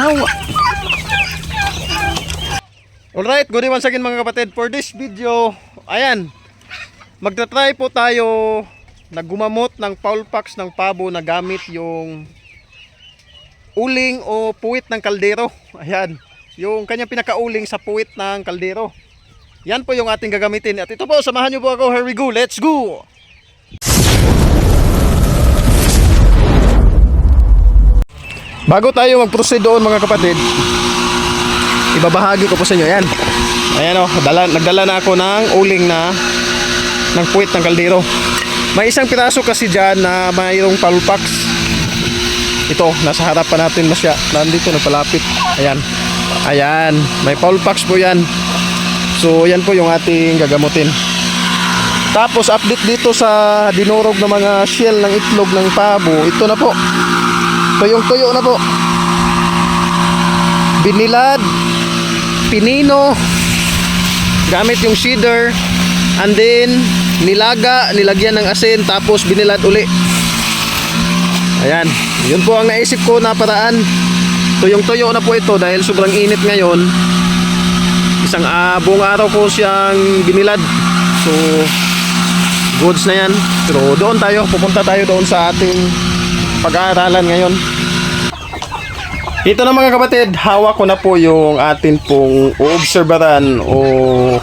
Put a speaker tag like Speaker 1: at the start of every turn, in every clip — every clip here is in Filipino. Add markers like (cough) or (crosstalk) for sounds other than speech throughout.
Speaker 1: Hawa. Alright, good day once again mga kapatid. For this video, ayan, magta-try po tayo na gumamot ng foul packs ng pabo na gamit yung uling o puwit ng kaldero. Ayan, yung kanyang pinakauling sa puwit ng kaldero. Yan po yung ating gagamitin. At ito po, samahan niyo po ako. Here we go. Let's go! Bago tayo mag-proceed doon mga kapatid, ibabahagi ko po sa inyo. Ayan. Ayan o, dala, nagdala na ako ng uling na ng puwit ng kaldero. May isang piraso kasi dyan na mayroong palpax. Ito, nasa harapan natin na siya. Nandito, nagpalapit. Ayan. Ayan. May palpax po yan. So, yan po yung ating gagamutin. Tapos, update dito sa dinurog ng mga shell ng itlog ng pabo. Ito na po. Tuyong tuyo na po. Binilad. Pinino. Gamit yung cedar. And then, nilaga, nilagyan ng asin, tapos binilad uli. Ayan. Yun po ang naisip ko na paraan. Tuyong-tuyo na po ito dahil sobrang init ngayon. Isang uh, buong araw ko siyang binilad. So, goods na yan. Pero doon tayo, pupunta tayo doon sa ating pag-aaralan ngayon. Ito na mga kapatid, hawak ko na po yung atin pong uobserbaran o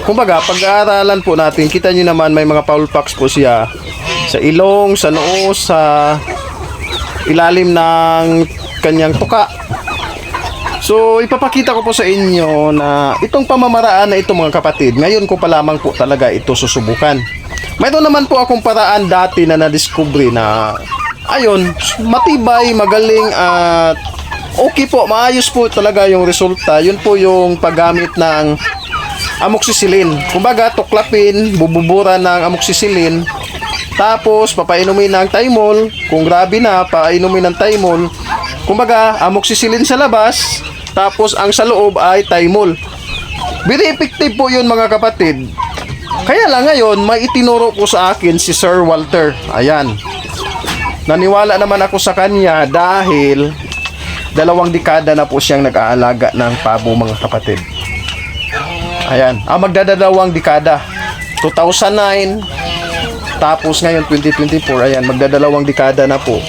Speaker 1: kumbaga pag-aaralan po natin. Kita nyo naman may mga foul packs po siya sa ilong, sa noo, sa ilalim ng kanyang tuka. So ipapakita ko po sa inyo na itong pamamaraan na ito mga kapatid, ngayon ko pa lamang po talaga ito susubukan. Mayroon naman po akong paraan dati na na-discovery na ayun, matibay, magaling at okay po, maayos po talaga yung resulta. Yun po yung paggamit ng amoxicillin. Kumbaga, tuklapin, bububura ng amoxicillin, tapos papainumin ng Tymol. Kung grabe na, painumin ng Tymol. Kumbaga, amoxicillin sa labas, tapos ang sa loob ay Tymol. Very effective po yun mga kapatid. Kaya lang ngayon, may itinuro po sa akin si Sir Walter. Ayan. Naniwala naman ako sa kanya dahil dalawang dekada na po siyang nag-aalaga ng pabo mga kapatid. Ayan, ah, magdadalawang dekada. 2009, tapos ngayon 2024, ayan, magdadalawang dekada na po.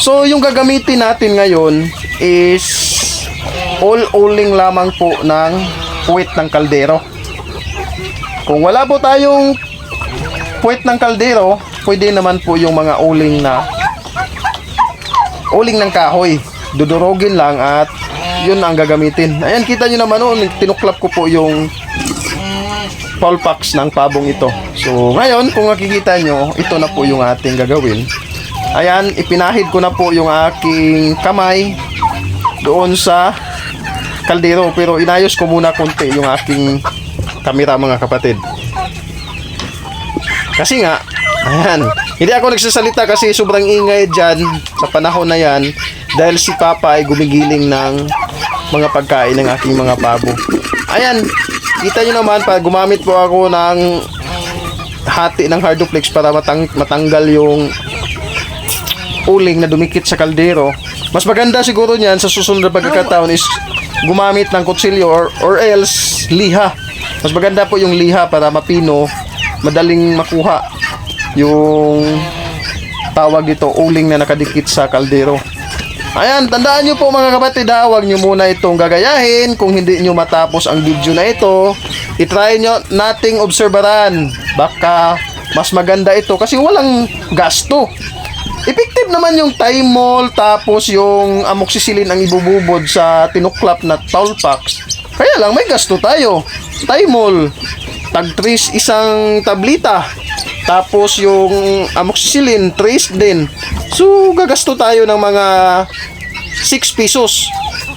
Speaker 1: So, yung gagamitin natin ngayon is all-uling lamang po ng puwit ng kaldero. Kung wala po tayong puwit ng kaldero, pwede naman po yung mga uling na uling ng kahoy dudurogin lang at yun ang gagamitin. Ayan, kita nyo naman noon, tinuklap ko po yung foul packs ng pabong ito. So, ngayon, kung makikita nyo, ito na po yung ating gagawin. Ayan, ipinahid ko na po yung aking kamay doon sa kaldero. Pero inayos ko muna konti yung aking kamera mga kapatid. Kasi nga, ayan, hindi ako nagsasalita kasi sobrang ingay dyan sa panahon na yan dahil si Papa ay gumigiling ng mga pagkain ng aking mga pabo. Ayan, kita nyo naman pag gumamit po ako ng hati ng harduplex para matang matanggal yung uling na dumikit sa kaldero. Mas maganda siguro niyan sa susunod na pagkakataon is gumamit ng kutsilyo or, or else liha. Mas maganda po yung liha para mapino, madaling makuha yung tawag dito uling na nakadikit sa kaldero. Ayan, tandaan nyo po mga kapatid ha, huwag nyo muna itong gagayahin kung hindi nyo matapos ang video na ito. itry nyo nating obserbaran. Baka mas maganda ito kasi walang gasto. Effective naman yung Tymol tapos yung amoxicillin ang ibububod sa tinuklap na towel packs. Kaya lang may gasto tayo. Tymol, tag 3 isang tablita. Tapos yung amoxicillin, trace din. So, gagasto tayo ng mga 6 pesos.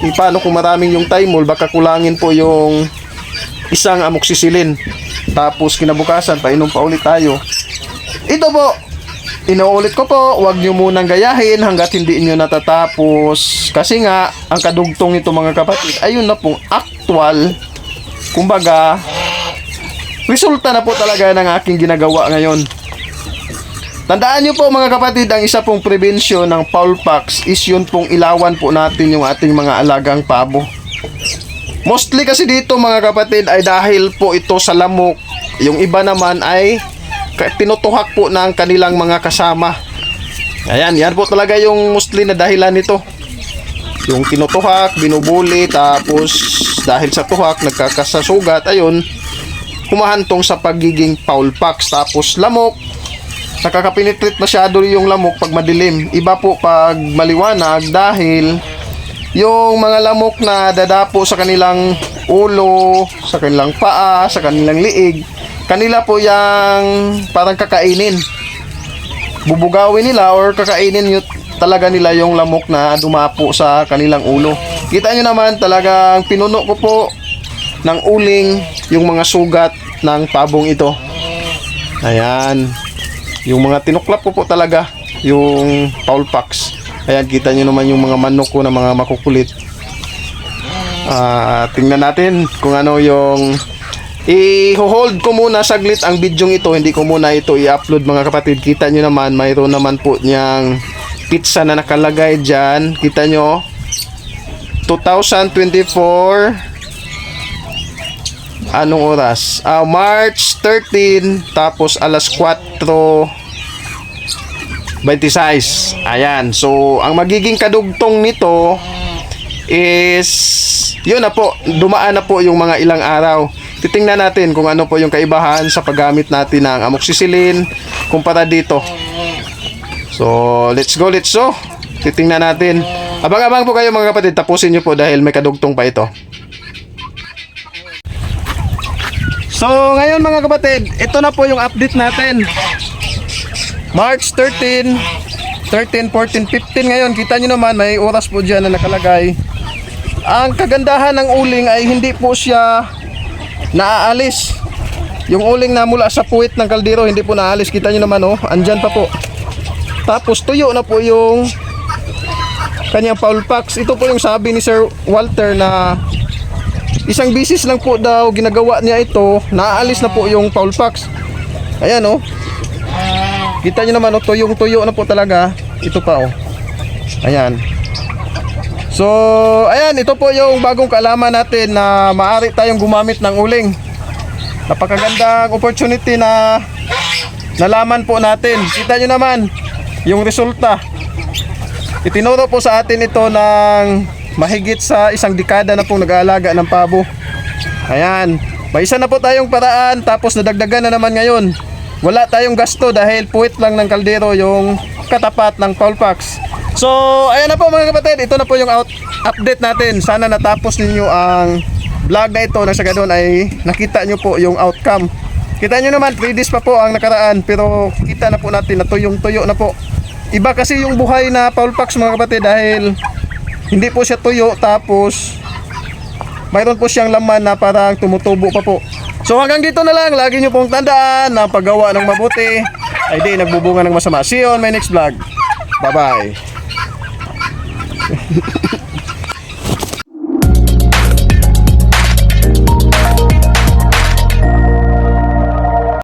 Speaker 1: E, paano kung maraming yung Tymol, baka kulangin po yung isang amoxicillin. Tapos kinabukasan, painom pa ulit tayo. Ito po, inuulit ko po, huwag nyo munang gayahin hanggat hindi nyo natatapos. Kasi nga, ang kadugtong nito mga kapatid, ayun na pong actual, kumbaga, resulta na po talaga ng aking ginagawa ngayon. Tandaan nyo po mga kapatid, ang isa pong prevention ng fowl pox is yun pong ilawan po natin yung ating mga alagang pabo. Mostly kasi dito mga kapatid ay dahil po ito sa lamok. Yung iba naman ay tinutuhak po ng kanilang mga kasama. Ayan, yan po talaga yung mostly na dahilan nito. Yung tinutuhak, binubuli, tapos dahil sa tuhak, nagkakasasugat, ayun, humahantong sa pagiging foul pox. Tapos lamok, nakakapenetrate masyado yung lamok pag madilim. Iba po pag maliwanag dahil yung mga lamok na dadapo sa kanilang ulo, sa kanilang paa, sa kanilang liig, kanila po yung parang kakainin. Bubugawin nila or kakainin nyo talaga nila yung lamok na dumapo sa kanilang ulo. Kita nyo naman talagang pinuno ko po ng uling yung mga sugat ng pabong ito. Ayan. Yung mga tinuklap ko po talaga yung foul pox. Ayan, kita nyo naman yung mga manok ko na mga makukulit. Ah, tingnan natin kung ano yung I-hold ko muna saglit ang video ito. Hindi ko muna ito i-upload mga kapatid. Kita nyo naman, mayroon naman po niyang pizza na nakalagay dyan. Kita nyo? 2024 Anong oras? Ah, March 13 tapos alas 4 26. Ayan. So, ang magiging kadugtong nito is yun na po, dumaan na po yung mga ilang araw. Titingnan natin kung ano po yung kaibahan sa paggamit natin ng amoxicillin kumpara dito. So, let's go, let's go. Titingnan natin. Abang-abang po kayo mga kapatid, tapusin nyo po dahil may kadugtong pa ito. So, ngayon mga kapatid, ito na po yung update natin. March 13, 13, 14, 15 ngayon. Kita nyo naman, may oras po dyan na nakalagay. Ang kagandahan ng uling ay hindi po siya naaalis. Yung uling na mula sa puwit ng kaldero, hindi po naaalis. Kita nyo naman, oh, andyan pa po. Tapos tuyo na po yung kanyang foul packs. Ito po yung sabi ni Sir Walter na isang bisis lang po daw ginagawa niya ito, naaalis na po yung foul packs. Ayan, oh. Kita nyo naman, oh, tuyong-tuyo na po talaga. Ito pa, oh. Ayan. So, ayan, ito po yung bagong kaalaman natin na maaari tayong gumamit ng uling. Napakagandang opportunity na nalaman po natin. Kita nyo naman yung resulta. Itinuro po sa atin ito ng mahigit sa isang dekada na pong nag-aalaga ng pabo. Ayan, may isa na po tayong paraan tapos nadagdagan na naman ngayon. Wala tayong gasto dahil puwit lang ng kaldero yung katapat ng packs. So, ayan na po mga kapatid, ito na po yung out, update natin. Sana natapos ninyo ang vlog na ito na sa ganun ay nakita nyo po yung outcome. Kita nyo naman, 3 days pa po ang nakaraan pero kita na po natin na tuyong-tuyo na po. Iba kasi yung buhay na foul packs mga kapatid dahil hindi po siya tuyo tapos mayroon po siyang laman na parang tumutubo pa po. So hanggang dito na lang, lagi nyo pong tandaan na paggawa ng mabuti ay di nagbubunga ng masama. See you on my next vlog. Bye-bye. (laughs)